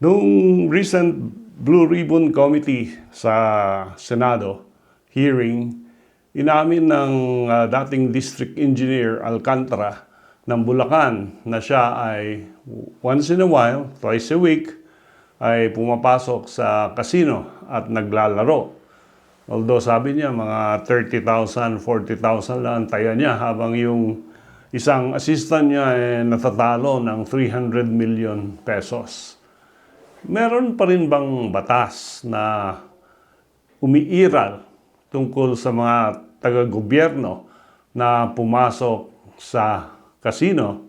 Nung recent Blue Ribbon Committee sa Senado hearing, inamin ng ah, dating District Engineer Alcantara ng Bulacan na siya ay once in a while, twice a week, ay pumapasok sa casino at naglalaro. Although sabi niya mga 30,000, 40,000 lang ang taya niya habang yung isang assistant niya ay natatalo ng 300 million pesos. Meron pa rin bang batas na umiiral tungkol sa mga taga-gobyerno na pumasok sa casino?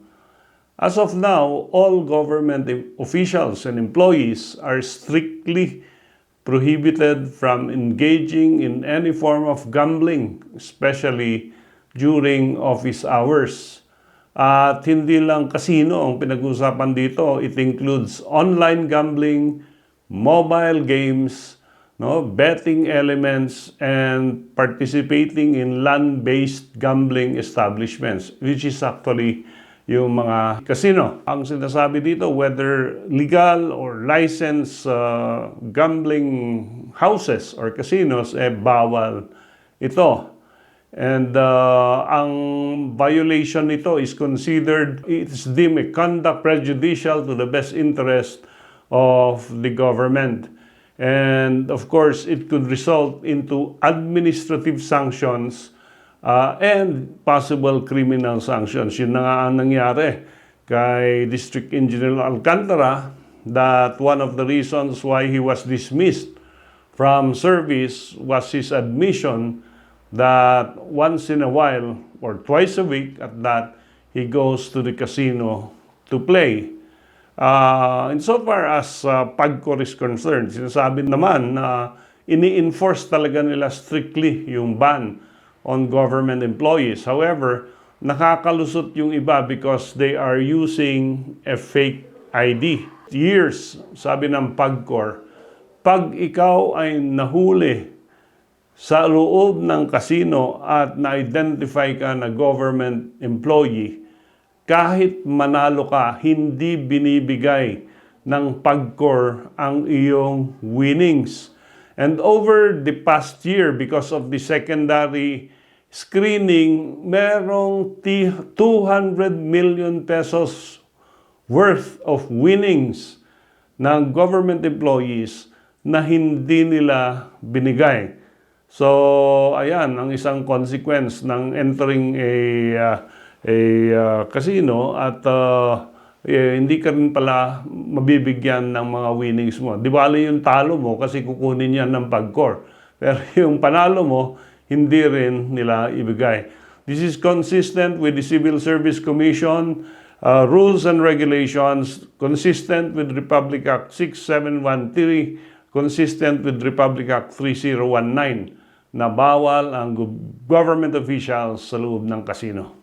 As of now, all government officials and employees are strictly prohibited from engaging in any form of gambling, especially during office hours. At hindi lang casino ang pinag-usapan dito, it includes online gambling, mobile games, no, betting elements, and participating in land-based gambling establishments, which is actually yung mga casino. Ang sinasabi dito, whether legal or licensed uh, gambling houses or casinos, eh bawal ito. And uh, ang violation nito is considered, it's deemed a conduct prejudicial to the best interest of the government. And of course, it could result into administrative sanctions uh, and possible criminal sanctions. Yun na nga ang nangyari kay District Engineer Alcantara that one of the reasons why he was dismissed from service was his admission that once in a while or twice a week at that he goes to the casino to play. Uh, insofar as uh, PAGCOR is concerned, sinasabi naman na ini-enforce talaga nila strictly yung ban on government employees. However, nakakalusot yung iba because they are using a fake ID. Years, sabi ng PAGCOR, pag ikaw ay nahuli sa loob ng casino at na-identify ka na government employee, kahit manalo ka, hindi binibigay ng PAGCOR ang iyong winnings. And over the past year, because of the secondary screening, merong ti- 200 million pesos worth of winnings ng government employees na hindi nila binigay. So, ayan ang isang consequence ng entering a uh, a uh, casino at uh, eh, hindi ka rin pala mabibigyan ng mga winnings mo. Di ba yung talo mo kasi kukunin yan ng pagkor. Pero yung panalo mo, hindi rin nila ibigay. This is consistent with the Civil Service Commission uh, rules and regulations, consistent with Republic Act 6713, consistent with Republic Act 3019 na bawal ang government officials sa loob ng casino.